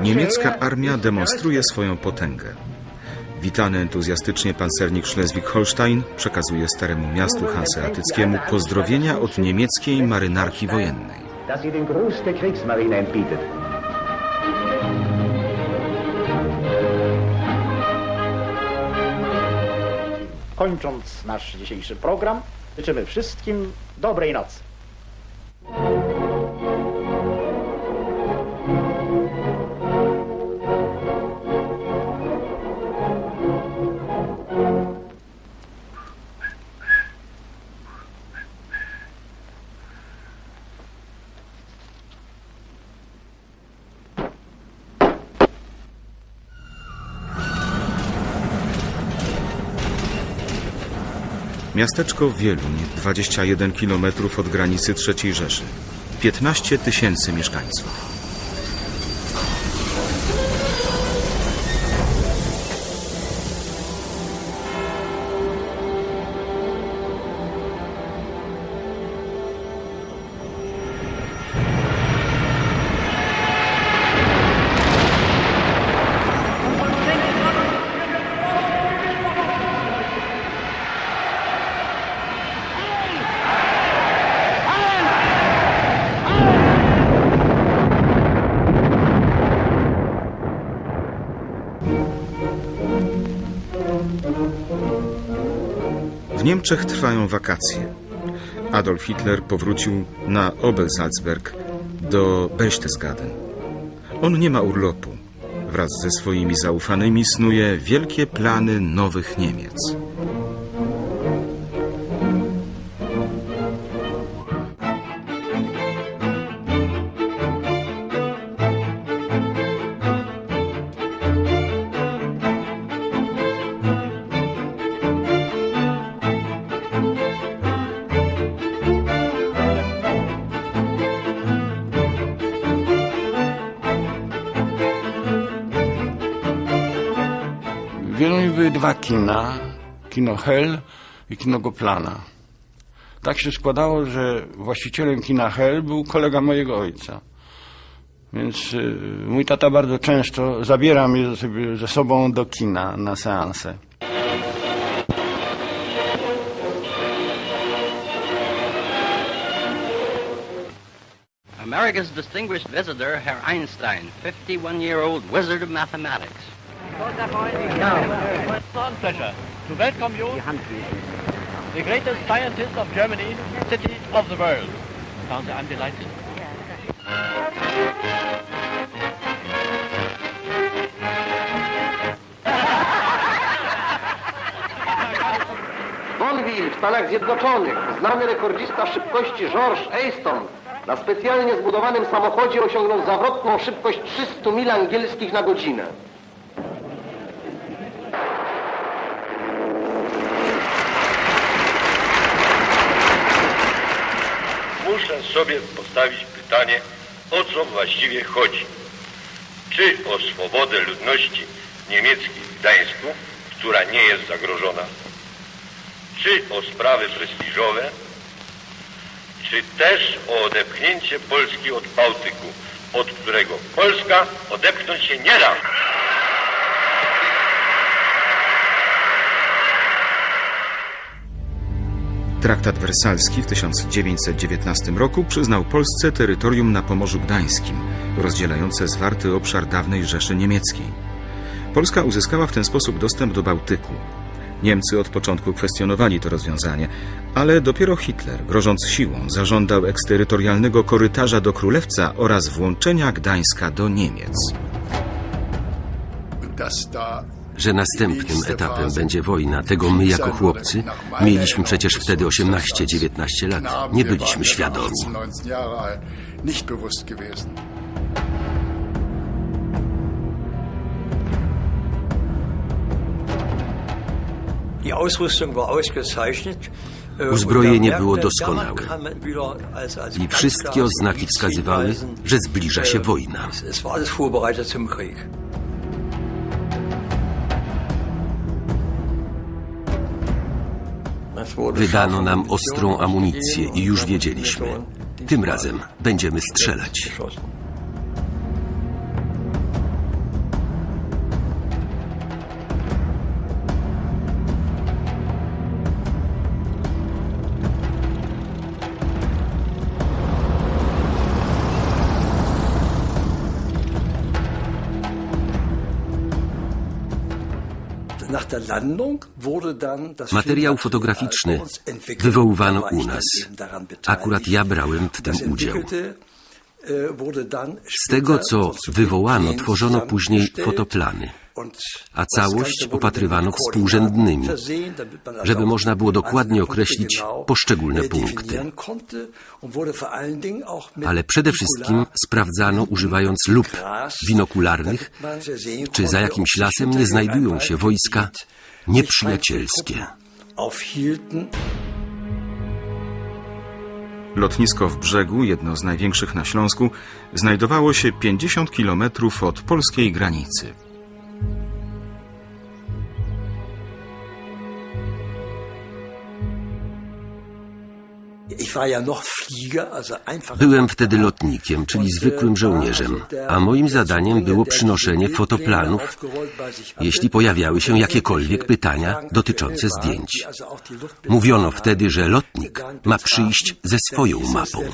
Niemiecka armia demonstruje swoją potęgę. Witany entuzjastycznie pancernik Schleswig-Holstein przekazuje staremu miastu hanseatyckiemu pozdrowienia od niemieckiej marynarki wojennej. Kończąc nasz dzisiejszy program, życzymy wszystkim dobrej nocy. Miasteczko Wieluń, 21 km od granicy III Rzeszy. 15 tysięcy mieszkańców. Niemczech trwają wakacje. Adolf Hitler powrócił na Obelsalzberg do Berchtesgaden. On nie ma urlopu. Wraz ze swoimi zaufanymi snuje wielkie plany nowych Niemiec. Kina, kino Hell i kino Goplana. Tak się składało, że właścicielem kina Hell był kolega mojego ojca. Więc y, mój tata bardzo często zabiera mnie ze, sobą do kina na seanse. America's distinguished visitor, Herr Einstein, 51-year-old wizard of mathematics. Honor and pleasure to welcome you, the greatest scientist of Germany, city of the world. Count, I'm delighted. Bonville w Stanach Zjednoczonych, znany rekordzista szybkości George Easton na specjalnie zbudowanym samochodzie osiągnął zawrotną szybkość 300 mil angielskich na godzinę. Sobie postawić pytanie, o co właściwie chodzi. Czy o swobodę ludności niemieckiej w Gdańsku, która nie jest zagrożona? Czy o sprawy prestiżowe? Czy też o odepchnięcie Polski od Bałtyku, od którego Polska odepchnąć się nie da? Traktat wersalski w 1919 roku przyznał Polsce terytorium na Pomorzu Gdańskim, rozdzielające zwarty obszar dawnej Rzeszy Niemieckiej. Polska uzyskała w ten sposób dostęp do Bałtyku. Niemcy od początku kwestionowali to rozwiązanie, ale dopiero Hitler, grożąc siłą, zażądał eksterytorialnego korytarza do Królewca oraz włączenia Gdańska do Niemiec. Że następnym etapem będzie wojna. Tego my jako chłopcy mieliśmy przecież wtedy 18-19 lat. Nie byliśmy świadomi. Äh, Uzbrojenie było doskonałe. I wszystkie oznaki wskazywały, że zbliża się Äh, wojna. Wydano nam ostrą amunicję i już wiedzieliśmy. Tym razem będziemy strzelać. Materiał fotograficzny entwickelt. wywoływano u nas. Akurat ja brałem w tym udział. äh, Z tego, co wywołano, tworzono później fotoplany. A całość opatrywano współrzędnymi, żeby można było dokładnie określić poszczególne punkty. Ale przede wszystkim sprawdzano używając binokularnych, man sehen czy za jakimś lasem nie znajdują się wojska nieprzyjacielskie. Lotnisko w brzegu, jedno z największych na Śląsku, znajdowało się 50 kilometrów od polskiej granicy. Byłem wtedy lotnikiem, czyli zwykłym żołnierzem, a moim zadaniem było przynoszenie fotoplanów, jeśli pojawiały się jakiekolwiek pytania dotyczące zdjęć. Mówiono wtedy, że lotnik ma przyjść ze swoją mapą.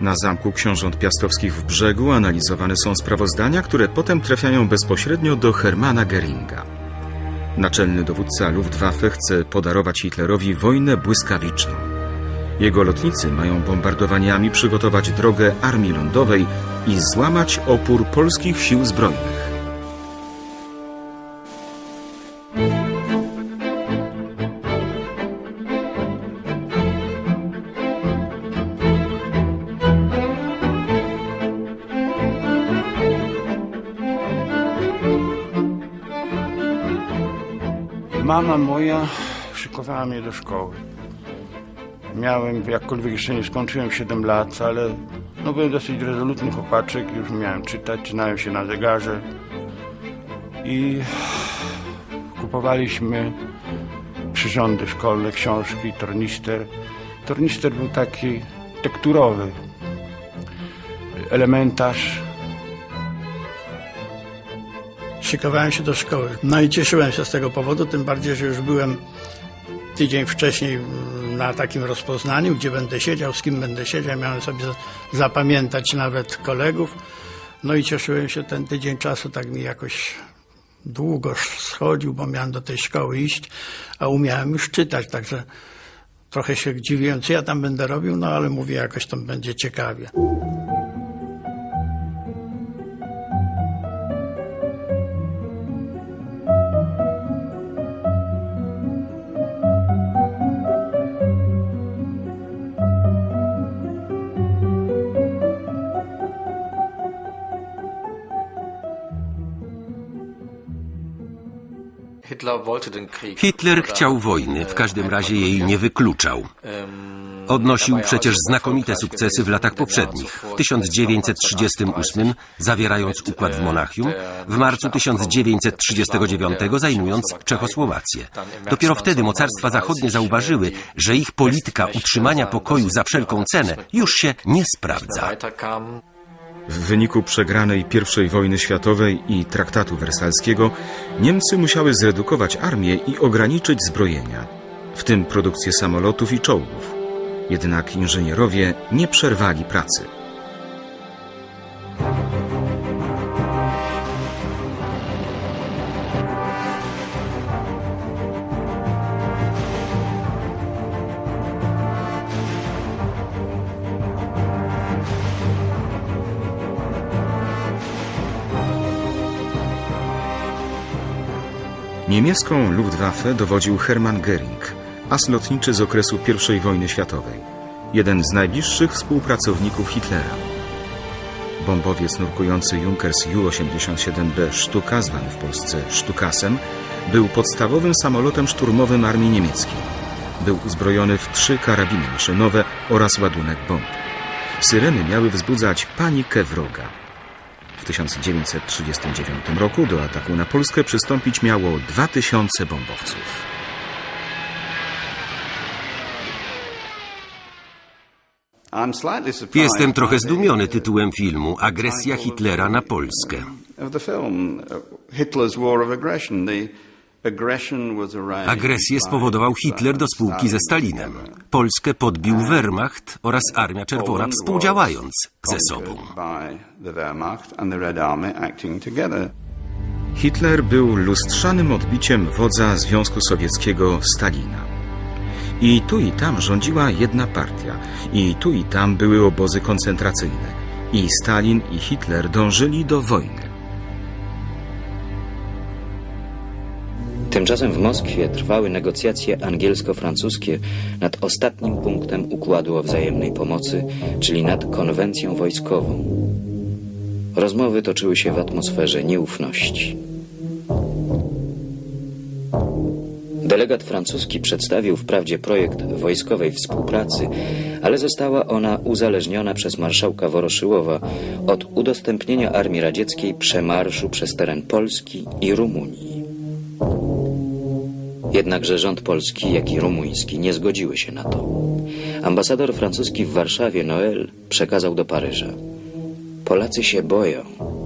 Na zamku książąt piastowskich w brzegu analizowane są sprawozdania, które potem trafiają bezpośrednio do Hermana Geringa. Naczelny dowódca Luftwaffe chce podarować Hitlerowi wojnę błyskawiczną. Jego lotnicy mają bombardowaniami przygotować drogę armii lądowej i złamać opór polskich sił zbrojnych. Mama moja szykowała mnie do szkoły. Miałem, jakkolwiek jeszcze nie skończyłem 7 lat, ale no byłem dosyć rezolutny chłopaczek, już miałem czytać, czytałem się na zegarze i kupowaliśmy przyrządy szkolne, książki, tornister. Tornister był taki tekturowy, elementarz, Szykowałem się do szkoły. No i cieszyłem się z tego powodu, tym bardziej, że już byłem tydzień wcześniej na takim rozpoznaniu, gdzie będę siedział, z kim będę siedział. Miałem sobie za- zapamiętać nawet kolegów. No i cieszyłem się ten tydzień czasu, tak mi jakoś długo schodził, bo miałem do tej szkoły iść, a umiałem już czytać, także trochę się dziwiłem, co ja tam będę robił, no ale mówię, jakoś tam będzie ciekawie. Hitler chciał wojny, w każdym razie jej nie wykluczał. Odnosił przecież znakomite sukcesy w latach poprzednich. W 1938 zawierając układ w Monachium, w marcu 1939 zajmując Czechosłowację. Dopiero wtedy mocarstwa zachodnie zauważyły, że ich polityka utrzymania pokoju za wszelką cenę już się nie sprawdza. W wyniku przegranej I wojny światowej i traktatu wersalskiego Niemcy musiały zredukować armię i ograniczyć zbrojenia, w tym produkcję samolotów i czołgów. Jednak inżynierowie nie przerwali pracy. Niemiecką Luftwaffe dowodził Hermann Göring, as lotniczy z okresu I wojny światowej, jeden z najbliższych współpracowników Hitlera. Bombowiec nurkujący Junkers Ju-87B Sztuka, zwany w Polsce Sztukasem, był podstawowym samolotem szturmowym armii niemieckiej. Był uzbrojony w trzy karabiny maszynowe oraz ładunek bomb. Syreny miały wzbudzać panikę wroga. W 1939 roku do ataku na Polskę przystąpić miało 2000 bombowców. Jestem trochę zdumiony tytułem filmu Agresja Hitlera na Polskę. Agresję spowodował Hitler do spółki ze Stalinem. Polskę podbił Wehrmacht oraz Armia Czerwona współdziałając ze sobą. Hitler był lustrzanym odbiciem wodza Związku Sowieckiego Stalina. I tu i tam rządziła jedna partia, i tu i tam były obozy koncentracyjne. I Stalin i Hitler dążyli do wojny. Tymczasem w Moskwie trwały negocjacje angielsko-francuskie nad ostatnim punktem układu o wzajemnej pomocy, czyli nad konwencją wojskową. Rozmowy toczyły się w atmosferze nieufności. Delegat francuski przedstawił wprawdzie projekt wojskowej współpracy, ale została ona uzależniona przez marszałka Woroszyłowa od udostępnienia armii radzieckiej przemarszu przez teren Polski i Rumunii. Jednakże rząd polski, jak i rumuński nie zgodziły się na to. Ambasador francuski w Warszawie, Noel, przekazał do Paryża. Polacy się boją,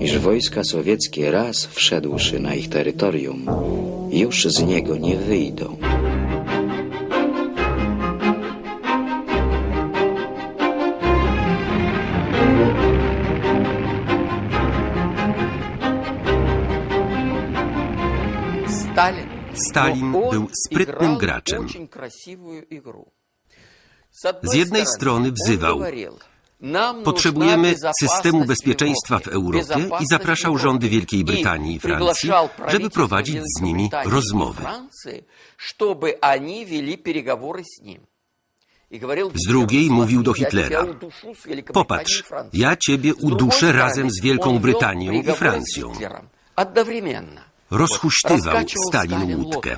iż wojska sowieckie raz wszedłszy na ich terytorium, już z niego nie wyjdą. Stalin był sprytnym graczem. Z jednej strony wzywał, potrzebujemy systemu bezpieczeństwa w Europie i zapraszał rządy Wielkiej Brytanii i Francji, żeby prowadzić z nimi rozmowy. Z drugiej mówił do Hitlera, popatrz, ja ciebie uduszę razem z Wielką Brytanią i Francją. Rozhuśtywał Stalin łódkę.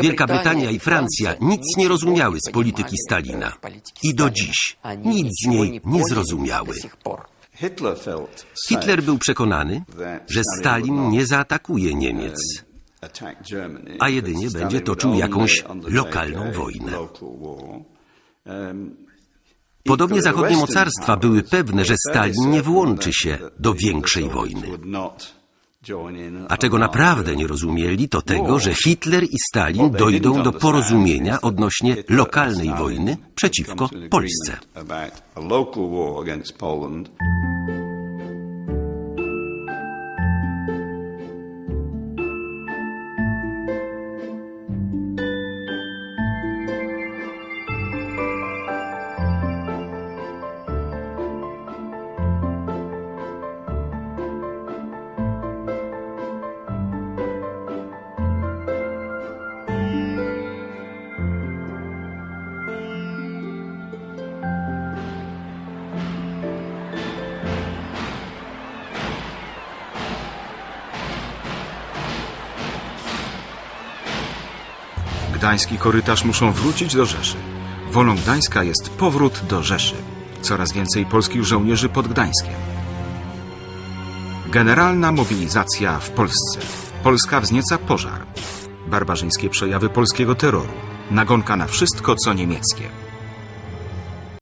Wielka Brytania i Francja nic nie rozumiały z polityki Stalina i do dziś nic z niej nie zrozumiały. Hitler był przekonany, że Stalin nie zaatakuje Niemiec, a jedynie będzie toczył jakąś lokalną wojnę. Podobnie zachodnie mocarstwa były pewne, że Stalin nie włączy się do większej wojny. A czego naprawdę nie rozumieli, to tego, że Hitler i Stalin dojdą do porozumienia odnośnie lokalnej wojny przeciwko Polsce. Gdański korytarz muszą wrócić do Rzeszy. Wolą Gdańska jest powrót do Rzeszy. Coraz więcej polskich żołnierzy pod Gdańskiem. Generalna mobilizacja w Polsce. Polska wznieca pożar. Barbarzyńskie przejawy polskiego terroru. Nagonka na wszystko, co niemieckie.